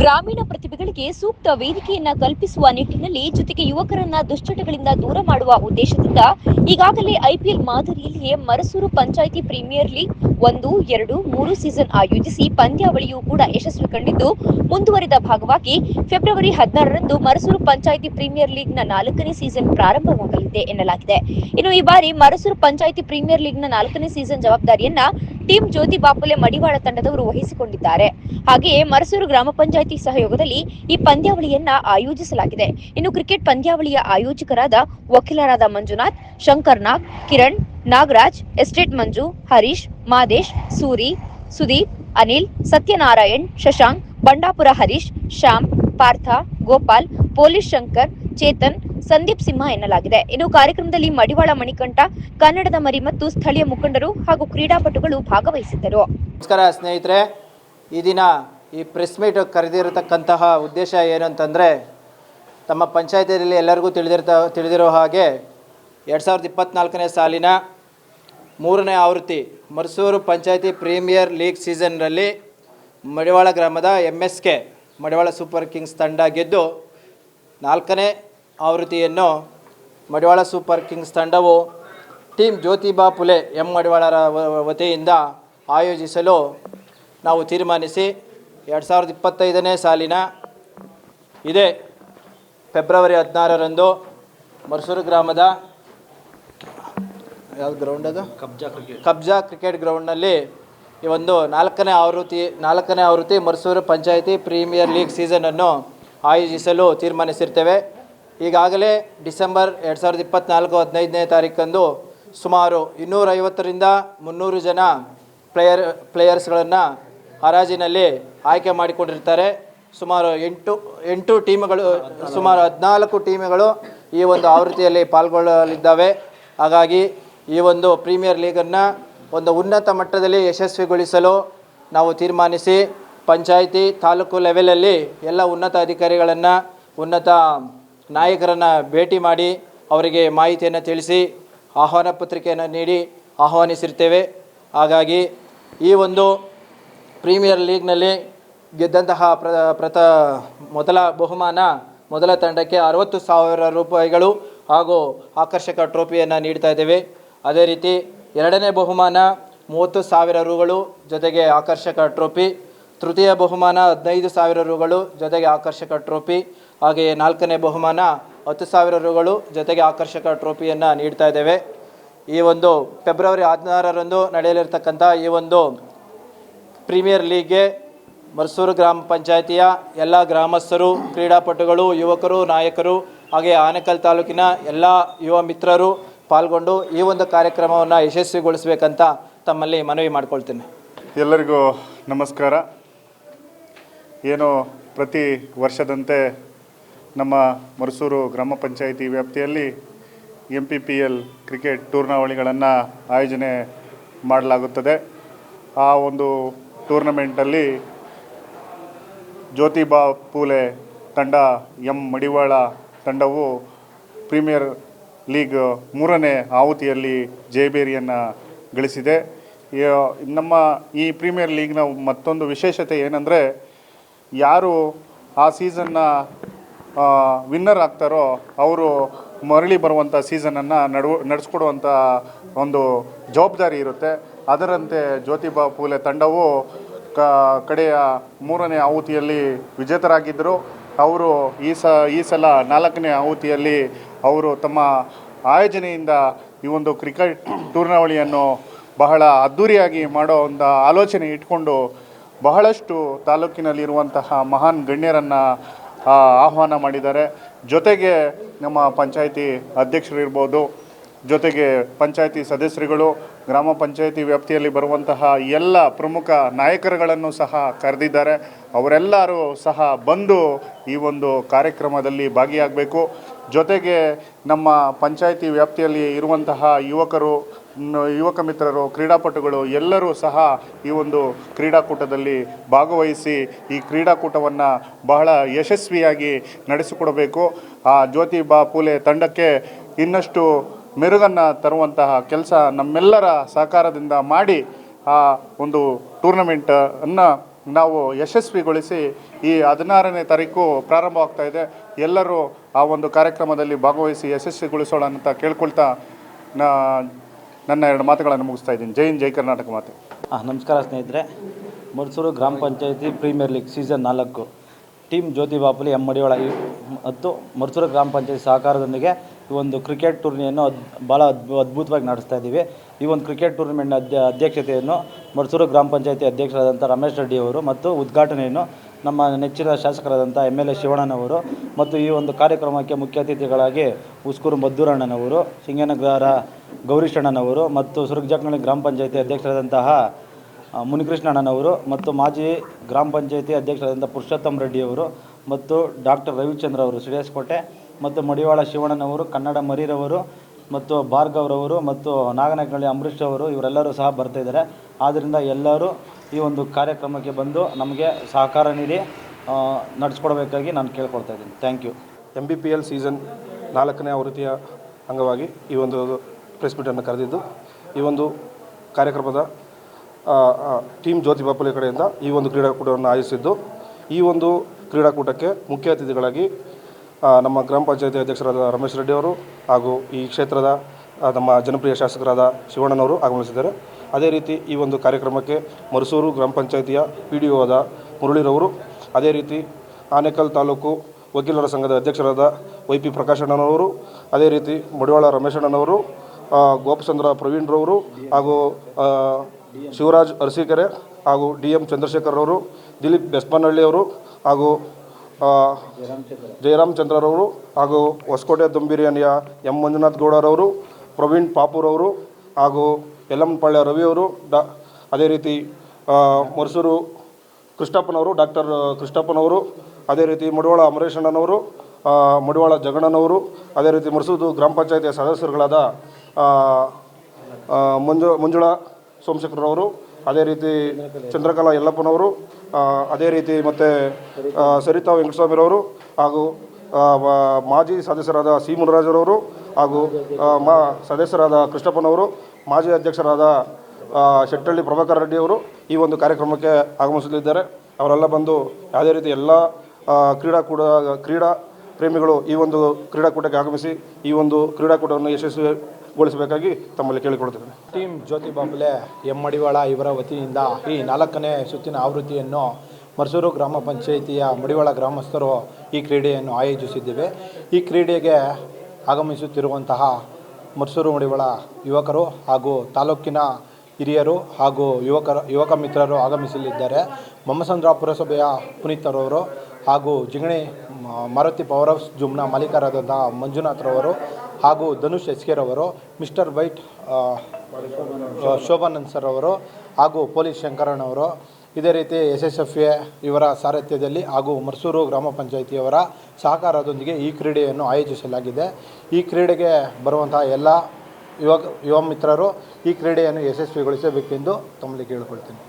ಗ್ರಾಮೀಣ ಪ್ರತಿಭೆಗಳಿಗೆ ಸೂಕ್ತ ವೇದಿಕೆಯನ್ನ ಕಲ್ಪಿಸುವ ನಿಟ್ಟಿನಲ್ಲಿ ಜೊತೆಗೆ ಯುವಕರನ್ನ ದುಶ್ಚಟಗಳಿಂದ ದೂರ ಮಾಡುವ ಉದ್ದೇಶದಿಂದ ಈಗಾಗಲೇ ಐಪಿಎಲ್ ಮಾದರಿಯಲ್ಲಿಯೇ ಮರಸೂರು ಪಂಚಾಯಿತಿ ಪ್ರೀಮಿಯರ್ ಲೀಗ್ ಒಂದು, ಎರಡು, ಮೂರು ಸೀಸನ್ ಆಯೋಜಿಸಿ ಪಂದ್ಯಾವಳಿಯು ಕೂಡ ಯಶಸ್ವಿ ಕಂಡಿದ್ದು, ಮುಂದುವರಿದ ಭಾಗವಾಗಿ ಫೆಬ್ರವರಿ ಹದಿನಾರರಂದು ಮರಸೂರು ಪಂಚಾಯಿತಿ ಪ್ರೀಮಿಯರ್ ಲೀಗ್ನ ನಾಲ್ಕನೇ ಸೀಸನ್ ಪ್ರಾರಂಭವಾಗಲಿದೆ ಎನ್ನಲಾಗಿದೆ. ಇನ್ನು ಈ ಬಾರಿ ಮರಸೂರು ಪಂಚಾಯಿತಿ ಪ್ರೀಮಿಯರ್ ಲೀಗ್ನ ನಾಲ್ಕನೇ ಸೀಸನ್ ಜವಾಬ್ದಾರಿಯನ್ನ ಟೀಂ ಜ್ಯೋತಿ ಬಾಪುಲೆ ಮಡಿವಾಳ ತಂಡದವರು ವಹಿಸಿಕೊಂಡಿದ್ದಾರೆ. ಹಾಗೆಯೇ ಮರಸೂರು ಗ್ರಾಮ ಪಂಚಾಯಿತಿ ಸಹಯೋಗದಲ್ಲಿ ಈ ಪಂದ್ಯಾವಳಿಯನ್ನ ಆಯೋಜಿಸಲಾಗಿದೆ. ಇನ್ನು ಕ್ರಿಕೆಟ್ ಪಂದ್ಯಾವಳಿಯ ಆಯೋಜಕರಾದ ವಕೀಲರಾದ ಮಂಜುನಾಥ್, ಶಂಕರ್ ನಾಗ್, ಕಿರಣ್, ನಾಗರಾಜ್, ಎಸ್ಟೇಟ್ ಮಂಜು, ಹರೀಶ್, ಮಾದೇಶ್, ಸೂರಿ, ಸುದೀಪ್, ಅನಿಲ್, ಸತ್ಯನಾರಾಯಣ್, ಶಶಾಂಕ್, ಬಂಡಾಪುರ ಹರೀಶ್, ಶ್ಯಾಮ್, ಪಾರ್ಥ, ಗೋಪಾಲ್, ಪೊಲೀಸ್ ಶಂಕರ್, ಚೇತನ್ ಸಂದೀಪ್ ಸಿಂಹ ಎನ್ನಲಾಗಿದೆ. ಇನ್ನು ಕಾರ್ಯಕ್ರಮದಲ್ಲಿ ಮಡಿವಾಳ ಮಣಿಕಂಠ, ಕನ್ನಡದ ಮರಿ ಮತ್ತು ಸ್ಥಳೀಯ ಮುಖಂಡರು ಹಾಗೂ ಕ್ರೀಡಾಪಟುಗಳು ಭಾಗವಹಿಸಿದ್ದರು. ನಮಸ್ಕಾರ ಸ್ನೇಹಿತರೆ. ಈ ದಿನ ಈ ಪ್ರೆಸ್ ಮೀಟ್ ಕರೆದಿರತಕ್ಕಂತಹ ಉದ್ದೇಶ ಏನು ಅಂತಂದರೆ ತಮ್ಮ ಪಂಚಾಯತಿಯಲ್ಲಿ ಎಲ್ಲರಿಗೂ ತಿಳಿದಿರ್ತ, ತಿಳಿದಿರೋ ಹಾಗೆ ಎರಡು ಸಾವಿರದ ಇಪ್ಪತ್ತ್ನಾಲ್ಕನೇ ಸಾಲಿನ ಮೂರನೇ ಆವೃತ್ತಿ ಮರ್ಸೂರು ಪಂಚಾಯತಿ ಪ್ರೀಮಿಯರ್ ಲೀಗ್ ಸೀಸನ್ನಲ್ಲಿ ಮಡಿವಾಳ ಗ್ರಾಮದ M S K, Madivala Super Kings ತಂಡ ಗೆದ್ದು ನಾಲ್ಕನೇ ಆವೃತ್ತಿಯನ್ನು ಮಡಿವಾಳ ಸೂಪರ್ ಕಿಂಗ್ಸ್ ತಂಡವು ಟೀಮ್ ಜ್ಯೋತಿಬಾ ಪುಲೆ ಎಂ ಮಡಿವಾಳರ ವತಿಯಿಂದ ಆಯೋಜಿಸಲು ನಾವು ತೀರ್ಮಾನಿಸಿ ಎರಡು ಸಾವಿರದ ಇಪ್ಪತ್ತೈದನೇ ಸಾಲಿನ ಇದೇ ಫೆಬ್ರವರಿ ಹದಿನಾರರಂದು ಮರ್ಸೂರು ಗ್ರಾಮದ ಯಾವ ಗ್ರೌಂಡ್ ಅದು? ಕಬ್ಜಾ ಕ್ರಿಕೆಟ್ ಕಬ್ಜಾ ಕ್ರಿಕೆಟ್ ಗ್ರೌಂಡ್ನಲ್ಲಿ ಈ ಒಂದು ನಾಲ್ಕನೇ ಆವೃತ್ತಿ ನಾಲ್ಕನೇ ಆವೃತ್ತಿ ಮರ್ಸೂರು ಪಂಚಾಯಿತಿ ಪ್ರೀಮಿಯರ್ ಲೀಗ್ ಸೀಸನನ್ನು ಆಯೋಜಿಸಲು ತೀರ್ಮಾನಿಸಿರ್ತೇವೆ. ಈಗಾಗಲೇ ಡಿಸೆಂಬರ್ ಎರಡು ಸಾವಿರದ ಇಪ್ಪತ್ತ್ನಾಲ್ಕು ಹದಿನೈದನೇ ತಾರೀಕಂದು ಸುಮಾರು ಇನ್ನೂರೈವತ್ತರಿಂದ ಮುನ್ನೂರು ಜನ ಪ್ಲೇಯರ್, ಪ್ಲೇಯರ್ಸ್ಗಳನ್ನು ಹರಾಜಿನಲ್ಲಿ ಆಯ್ಕೆ ಮಾಡಿಕೊಂಡಿರ್ತಾರೆ. ಸುಮಾರು ಎಂಟು ಎಂಟು ಟೀಮ್ಗಳು, ಸುಮಾರು ಹದಿನಾಲ್ಕು ಟೀಮ್ಗಳು ಈ ಒಂದು ಆವೃತ್ತಿಯಲ್ಲಿ ಪಾಲ್ಗೊಳ್ಳಲಿದ್ದಾವೆ. ಹಾಗಾಗಿ ಈ ಒಂದು ಪ್ರೀಮಿಯರ್ ಲೀಗನ್ನು ಒಂದು ಉನ್ನತ ಮಟ್ಟದಲ್ಲಿ ಯಶಸ್ವಿಗೊಳಿಸಲು ನಾವು ತೀರ್ಮಾನಿಸಿ, ಪಂಚಾಯಿತಿ ತಾಲೂಕು ಲೆವೆಲಲ್ಲಿ ಎಲ್ಲ ಉನ್ನತ ಅಧಿಕಾರಿಗಳನ್ನು, ಉನ್ನತ ನಾಯಕರನ್ನು ಭೇಟಿ ಮಾಡಿ ಅವರಿಗೆ ಮಾಹಿತಿಯನ್ನು ತಿಳಿಸಿ, ಆಹ್ವಾನ ಪತ್ರಿಕೆಯನ್ನು ನೀಡಿ ಆಹ್ವಾನಿಸಿರ್ತೇವೆ. ಹಾಗಾಗಿ ಈ ಒಂದು ಪ್ರೀಮಿಯರ್ ಲೀಗ್ನಲ್ಲಿ ಗೆದ್ದಂತಹ ಪ್ರ ಪ್ರತ ಮೊದಲ ಬಹುಮಾನ, ಮೊದಲ ತಂಡಕ್ಕೆ ಅರವತ್ತು ಸಾವಿರ ರೂಪಾಯಿಗಳು ಹಾಗೂ ಆಕರ್ಷಕ ಟ್ರೋಫಿಯನ್ನು ನೀಡ್ತಾ ಇದ್ದೇವೆ. ಅದೇ ರೀತಿ ಎರಡನೇ ಬಹುಮಾನ, ಮೂವತ್ತು ಸಾವಿರ ರೂಗಳು ಜೊತೆಗೆ ಆಕರ್ಷಕ ಟ್ರೋಫಿ, ತೃತೀಯ ಬಹುಮಾನ, ಹದಿನೈದು ಸಾವಿರ ರೂಗಳು ಜೊತೆಗೆ ಆಕರ್ಷಕ ಟ್ರೋಫಿ ಹಾಗೆಯೇ ನಾಲ್ಕನೇ ಬಹುಮಾನ ಹತ್ತು ಸಾವಿರ ರುಗಳು ಜೊತೆಗೆ ಆಕರ್ಷಕ ಟ್ರೋಫಿಯನ್ನು ನೀಡ್ತಾ ಇದ್ದೇವೆ. ಈ ಒಂದು ಫೆಬ್ರವರಿ ಹದಿನಾರರಂದು ನಡೆಯಲಿರ್ತಕ್ಕಂಥ ಈ ಒಂದು ಪ್ರೀಮಿಯರ್ ಲೀಗ್ಗೆ ಮರ್ಸೂರು ಗ್ರಾಮ ಪಂಚಾಯಿತಿಯ ಎಲ್ಲ ಗ್ರಾಮಸ್ಥರು, ಕ್ರೀಡಾಪಟುಗಳು, ಯುವಕರು, ನಾಯಕರು ಹಾಗೆ ಆನೇಕಲ್ ತಾಲೂಕಿನ ಎಲ್ಲ ಯುವ ಮಿತ್ರರು ಪಾಲ್ಗೊಂಡು ಈ ಒಂದು ಕಾರ್ಯಕ್ರಮವನ್ನು ಯಶಸ್ವಿಗೊಳಿಸಬೇಕಂತ ತಮ್ಮಲ್ಲಿ ಮನವಿ ಮಾಡಿಕೊಳ್ತೇನೆ. ಎಲ್ಲರಿಗೂ ನಮಸ್ಕಾರ. ಏನು ಪ್ರತಿ ವರ್ಷದಂತೆ ನಮ್ಮ ಮರಸೂರು ಗ್ರಾಮ ಪಂಚಾಯಿತಿ ವ್ಯಾಪ್ತಿಯಲ್ಲಿ M P P L cricket ಟೂರ್ನಾವಳಿಗಳನ್ನು ಆಯೋಜನೆ ಮಾಡಲಾಗುತ್ತದೆ. ಆ ಒಂದು ಟೂರ್ನಮೆಂಟಲ್ಲಿ ಜ್ಯೋತಿಬಾ ಪೂಲೆ ತಂಡ, ಎಂ ಮಡಿವಾಳ ತಂಡವು ಪ್ರೀಮಿಯರ್ ಲೀಗ್ ಮೂರನೇ ಆವೃತ್ತಿಯಲ್ಲಿ ಜಯಬೇರಿಯನ್ನು ಗಳಿಸಿದೆ. ನಮ್ಮ ಈ ಪ್ರೀಮಿಯರ್ ಲೀಗ್ನ ಮತ್ತೊಂದು ವಿಶೇಷತೆ ಏನಂದರೆ, ಯಾರು ಆ ಸೀಸನ್ನ ವಿನ್ನರ್ ಆಗ್ತಾರೋ ಅವರು ಮರಳಿ ಬರುವಂಥ ಸೀಸನನ್ನು ನಡು ನಡೆಸ್ಕೊಡುವಂಥ ಒಂದು ಜವಾಬ್ದಾರಿ ಇರುತ್ತೆ. ಅದರಂತೆ ಜ್ಯೋತಿಬಾ ಪೂಲೆ ತಂಡವು ಕ, ಕಡೆಯ ಮೂರನೇ ಆಹುತಿಯಲ್ಲಿ ವಿಜೇತರಾಗಿದ್ದರು. ಅವರು ಈ ಸ, ಈ ಸಲ ನಾಲ್ಕನೇ ಆಹುತಿಯಲ್ಲಿ ಅವರು ತಮ್ಮ ಆಯೋಜನೆಯಿಂದ ಈ ಒಂದು ಕ್ರಿಕೆಟ್ ಟೂರ್ನಾವಳಿಯನ್ನು ಬಹಳ ಅದ್ಧೂರಿಯಾಗಿ ಮಾಡೋ ಒಂದು ಆಲೋಚನೆ ಇಟ್ಕೊಂಡು ಬಹಳಷ್ಟು ತಾಲೂಕಿನಲ್ಲಿರುವಂತಹ ಮಹಾನ್ ಗಣ್ಯರನ್ನು ಆಹ್ವಾನ ಮಾಡಿದ್ದಾರೆ. ಜೊತೆಗೆ ನಮ್ಮ ಪಂಚಾಯಿತಿ ಅಧ್ಯಕ್ಷರಿರ್ಬೋದು, ಜೊತೆಗೆ ಪಂಚಾಯಿತಿ ಸದಸ್ಯರುಗಳು, ಗ್ರಾಮ ಪಂಚಾಯಿತಿ ವ್ಯಾಪ್ತಿಯಲ್ಲಿ ಬರುವಂತಹ ಎಲ್ಲ ಪ್ರಮುಖ ನಾಯಕರುಗಳನ್ನು ಸಹ ಕರೆದಿದ್ದಾರೆ. ಅವರೆಲ್ಲರೂ ಸಹ ಬಂದು ಈ ಒಂದು ಕಾರ್ಯಕ್ರಮದಲ್ಲಿ ಭಾಗಿಯಾಗಬೇಕು. ಜೊತೆಗೆ ನಮ್ಮ ಪಂಚಾಯಿತಿ ವ್ಯಾಪ್ತಿಯಲ್ಲಿ ಇರುವಂತಹ ಯುವಕರು ಯುವಕ ಮಿತ್ರರು, ಕ್ರೀಡಾಪಟುಗಳು ಎಲ್ಲರೂ ಸಹ ಈ ಒಂದು ಕ್ರೀಡಾಕೂಟದಲ್ಲಿ ಭಾಗವಹಿಸಿ ಈ ಕ್ರೀಡಾಕೂಟವನ್ನು ಬಹಳ ಯಶಸ್ವಿಯಾಗಿ ನಡೆಸಿಕೊಡಬೇಕು. ಆ ಜ್ಯೋತಿ ಬಾ ಪೂಲೆ ತಂಡಕ್ಕೆ ಇನ್ನಷ್ಟು ಮೆರುಗನ್ನು ತರುವಂತಹ ಕೆಲಸ ನಮ್ಮೆಲ್ಲರ ಸಹಕಾರದಿಂದ ಮಾಡಿ ಆ ಒಂದು ಟೂರ್ನಮೆಂಟನ್ನು ನಾವು ಯಶಸ್ವಿಗೊಳಿಸಿ ಈ ಹದಿನಾರನೇ ತಾರೀಕು ಪ್ರಾರಂಭವಾಗ್ತಾ ಇದೆ. ಎಲ್ಲರೂ ಆ ಒಂದು ಕಾರ್ಯಕ್ರಮದಲ್ಲಿ ಭಾಗವಹಿಸಿ ಯಶಸ್ವಿಗೊಳಿಸೋಣ ಅಂತ ಕೇಳ್ಕೊಳ್ತಾ ನನ್ನ ಎರಡು ಮಾತುಗಳನ್ನು ಮುಗಿಸ್ತಾ ಇದ್ದೀನಿ. ಜೈನ್ ಜೈ ಕರ್ನಾಟಕ ಮಾತೆ. ಹಾಂ ನಮಸ್ಕಾರ ಸ್ನೇಹಿತರೆ. ಮೈಸೂರು ಗ್ರಾಮ ಪಂಚಾಯತಿ ಪ್ರೀಮಿಯರ್ ಲೀಗ್ ಸೀಸನ್ ನಾಲ್ಕು. ಟೀಮ್ ಜ್ಯೋತಿ ಬಾಪುಲಿ ಎಂ ಮಡಿವಾಳ ಈ- ಮತ್ತು ಮಡ್ಸೂರು ಗ್ರಾಮ ಪಂಚಾಯತಿ ಸಹಕಾರದೊಂದಿಗೆ ಈ ಒಂದು ಕ್ರಿಕೆಟ್ ಟೂರ್ನಿಯನ್ನು ಅದ್ ಭಾಳ ಅದ್ಭು, ಅದ್ಭುತವಾಗಿ ನಡೆಸ್ತಾ ಇದ್ದೀವಿ. ಈ ಒಂದು ಕ್ರಿಕೆಟ್ ಟೂರ್ನಿಮೆಂಟ್ನ ಅಧ್ಯ, ಅಧ್ಯಕ್ಷತೆಯನ್ನು ಮಡ್ಸೂರು ಗ್ರಾಮ ಪಂಚಾಯತಿ ಅಧ್ಯಕ್ಷರಾದಂಥ ರಮೇಶ್ ರೆಡ್ಡಿ ಅವರು ಮತ್ತು ಉದ್ಘಾಟನೆಯನ್ನು ನಮ್ಮ ನೆಚ್ಚಿನ ಶಾಸಕರಾದಂಥ ಎಂ ಎಲ್ ಎ ಶಿವಣ್ಣನವರು ಮತ್ತು ಈ ಒಂದು ಕಾರ್ಯಕ್ರಮಕ್ಕೆ ಮುಖ್ಯ ಅತಿಥಿಗಳಾಗಿ ಉಸ್ಕೂರು ಮದ್ದೂರಣ್ಣನವರು, ಸಿಂಗನಗರ ಗೌರೀಶಣ್ಣನವರು ಮತ್ತು ಸುರಗ್ಜಕ್ನಳ್ಳಿ ಗ್ರಾಮ ಪಂಚಾಯತಿ ಅಧ್ಯಕ್ಷರಾದಂತಹ ಮುನಿಕೃಷ್ಣಣ್ಣನವರು ಮತ್ತು ಮಾಜಿ ಗ್ರಾಮ ಪಂಚಾಯತಿ ಅಧ್ಯಕ್ಷರಾದಂಥ ಪುರುಷೋತ್ತಮ್ ರೆಡ್ಡಿಯವರು ಮತ್ತು ಡಾಕ್ಟರ್ ರವಿಚಂದ್ರ ಅವರು ಸಿಡಿಯಸ್ಕೋಟೆ ಮತ್ತು ಮಡಿವಾಳ ಶಿವಣ್ಣನವರು, ಕನ್ನಡ ಮರಿರವರು ಮತ್ತು ಭಾರ್ಗವ್ರವರು ಮತ್ತು ನಾಗನಕಳ್ಳಿ ಅಂಬರೀಷ್ ಅವರು, ಇವರೆಲ್ಲರೂ ಸಹ ಬರ್ತಾ ಇದ್ದಾರೆ. ಆದ್ದರಿಂದ ಎಲ್ಲರೂ ಈ ಒಂದು ಕಾರ್ಯಕ್ರಮಕ್ಕೆ ಬಂದು ನಮಗೆ ಸಹಕಾರ ನೀಡಿ ನಡೆಸ್ಕೊಡ್ಬೇಕಾಗಿ ನಾನು ಕೇಳ್ಕೊಳ್ತಾ ಇದ್ದೀನಿ. Thank you M B P L season ನಾಲ್ಕನೇ ಆವೃತ್ತಿಯ ಅಂಗವಾಗಿ ಈ ಒಂದು ಪ್ರೆಸ್ ಮೀಟನ್ನು ಕರೆದಿದ್ದು, ಈ ಒಂದು ಕಾರ್ಯಕ್ರಮದ ಟೀಮ್ ಜ್ಯೋತಿ ಬಾಪುಲೆ ಕಡೆಯಿಂದ ಈ ಒಂದು ಕ್ರೀಡಾಕೂಟವನ್ನು ಆಯೋಜಿಸಿದ್ದು. ಈ ಒಂದು ಕ್ರೀಡಾಕೂಟಕ್ಕೆ ಮುಖ್ಯ ಅತಿಥಿಗಳಾಗಿ ನಮ್ಮ ಗ್ರಾಮ ಪಂಚಾಯತಿ ಅಧ್ಯಕ್ಷರಾದ ರಮೇಶ್ ರೆಡ್ಡಿ ಅವರು ಹಾಗೂ ಈ ಕ್ಷೇತ್ರದ ನಮ್ಮ ಜನಪ್ರಿಯ ಶಾಸಕರಾದ ಶಿವಣ್ಣನವರು ಆಗಮಿಸಿದ್ದಾರೆ. ಅದೇ ರೀತಿ ಈ ಒಂದು ಕಾರ್ಯಕ್ರಮಕ್ಕೆ ಮರಸೂರು ಗ್ರಾಮ ಪಂಚಾಯತಿಯ ಪಿ ಡಿ ಒದ ಮುರಳಿರವರು ಅದೇ ರೀತಿ ಆನೇಕಲ್ ತಾಲೂಕು ವಕೀಲರ ಸಂಘದ ಅಧ್ಯಕ್ಷರಾದ ವೈ ಪಿ ಪ್ರಕಾಶಣ್ಣನವರು ಅದೇ ರೀತಿ ಮಡಿವಾಳ ರಮೇಶಣ್ಣನವರು ಗೋಪಚಂದ್ರ ಪ್ರವೀಣ್ರವರು ಹಾಗೂ ಶಿವರಾಜ್ ಅರಸೀಕೆರೆ ಹಾಗೂ ಡಿ ಎಂ ಚಂದ್ರಶೇಖರ್ ಅವರು ದಿಲೀಪ್ ಬೆಸ್ಪನಹಳ್ಳಿಯವರು ಹಾಗೂ ಆ, ಜಯರಾಮ್ ಚಂದ್ರರವರು ಹಾಗೂ ಹೊಸಕೋಟೆ ದುಂಬಿರಿಯಾನಿಯ ಎಂ ಮಂಜುನಾಥ್ ಗೌಡರವರು, ಪ್ರವೀಣ್ ಪಾಪುರವರು ಹಾಗೂ ಯಲ್ಲಮ್ಮನಪಾಳ್ಯ ರವಿಯವರು, ಡಾ, ಅದೇ ರೀತಿ ಮರಸೂರು ಕೃಷ್ಣಪ್ಪನವರು, ಡಾಕ್ಟರ್ ಕೃಷ್ಣಪ್ಪನವರು, ಅದೇ ರೀತಿ ಮಡಿವಾಳ ಅಮರೇಶಣ್ಣನವರು ಮಡಿವಾಳ ಜಗಣ್ಣನವರು, ಅದೇ ರೀತಿ ಮರುಸೂರು ಗ್ರಾಮ ಪಂಚಾಯತಿಯ ಸದಸ್ಯರುಗಳಾದ ಮಂಜು, ಮಂಜುಳಾ ಸೋಮಶೇಖರವರು ಅದೇ ರೀತಿ ಚಂದ್ರಕಲಾ ಯಲ್ಲಪ್ಪನವರು ಅದೇ ರೀತಿ ಮತ್ತು ಸರಿತಾ ವೆಂಕಟಸ್ವಾಮಿರವರು ಹಾಗೂ ಮಾಜಿ ಸದಸ್ಯರಾದ ಸಿ. ಮುನರಾಜರವರು ಹಾಗೂ ಮಾ, ಸದಸ್ಯರಾದ ಕೃಷ್ಣಪ್ಪನವರು, ಮಾಜಿ ಅಧ್ಯಕ್ಷರಾದ ಶೆಟ್ಟಳ್ಳಿ ಪ್ರಭಾಕರ್ ರೆಡ್ಡಿಯವರು ಈ ಒಂದು ಕಾರ್ಯಕ್ರಮಕ್ಕೆ ಆಗಮಿಸಲಿದ್ದಾರೆ. ಅವರೆಲ್ಲ ಬಂದು ಯಾವುದೇ ರೀತಿ ಎಲ್ಲ ಕ್ರೀಡಾಕೂಟ ಕ್ರೀಡಾ ಪ್ರೇಮಿಗಳು ಈ ಒಂದು ಕ್ರೀಡಾಕೂಟಕ್ಕೆ ಆಗಮಿಸಿ ಈ ಒಂದು ಕ್ರೀಡಾಕೂಟವನ್ನು ಯಶಸ್ವಿಗೊಳಿಸಬೇಕಾಗಿ ತಮ್ಮಲ್ಲಿ ಕೇಳಿಕೊಳ್ತೇನೆ ಟೀಮ್ ಜ್ಯೋತಿ ಬಾಂಬ್ಲೆ ಎಂ ಮಡಿವಾಳ ಇವರ ವತಿಯಿಂದ ಈ ನಾಲ್ಕನೇ ಸುತ್ತಿನ ಆವೃತ್ತಿಯನ್ನು ಮರ್ಸೂರು ಗ್ರಾಮ ಪಂಚಾಯಿತಿಯ ಮಡಿವಾಳ ಗ್ರಾಮಸ್ಥರು ಈ ಕ್ರೀಡೆಯನ್ನು ಆಯೋಜಿಸಿದ್ದೇವೆ. ಈ ಕ್ರೀಡೆಗೆ ಆಗಮಿಸುತ್ತಿರುವಂತಹ ಮರ್ಸೂರು ಮಡಿವಾಳ ಯುವಕರು ಹಾಗೂ ತಾಲೂಕಿನ ಹಿರಿಯರು ಹಾಗೂ ಯುವಕರ, ಯುವಕ ಮಿತ್ರರು ಆಗಮಿಸಲಿದ್ದಾರೆ. ಮೊಮ್ಮಸಂದ್ರ ಪುರಸಭೆಯ ಪುನೀತರವರು ಹಾಗೂ ಜಿಗಣಿ ಮಾರುತಿ ಪವರ್ ಹೌಸ್ ಜುಮ್ನ ಮಾಲೀಕರಾದಂತಹ ಮಂಜುನಾಥ್ರವರು ಹಾಗೂ ಧನುಷ್ ಎಸ್ಕೆರವರು ಮಿಸ್ಟರ್ ವೈಟ್ ಶೋಭಾನಂದ್ ಸರ್ ಅವರು ಹಾಗೂ ಪೊಲೀಸ್ ಶಂಕರಣ್ಣವರು ಇದೇ ರೀತಿ ಎಸ್ ಎಸ್ ಎಫ್ ಎ ಇವರ ಸಾರಥ್ಯದಲ್ಲಿ ಹಾಗೂ ಮರ್ಸೂರು ಗ್ರಾಮ ಪಂಚಾಯಿತಿಯವರ ಸಹಕಾರದೊಂದಿಗೆ ಈ ಕ್ರೀಡೆಯನ್ನು ಆಯೋಜಿಸಲಾಗಿದೆ. ಈ ಕ್ರೀಡೆಗೆ ಬರುವಂತಹ ಎಲ್ಲ ಯುವ ಯುವ ಮಿತ್ರರು ಈ ಕ್ರೀಡೆಯನ್ನು ಯಶಸ್ವಿಗೊಳಿಸಬೇಕೆಂದು ತಮ್ಮಲ್ಲಿ ಕೇಳಿಕೊಳ್ತೀನಿ.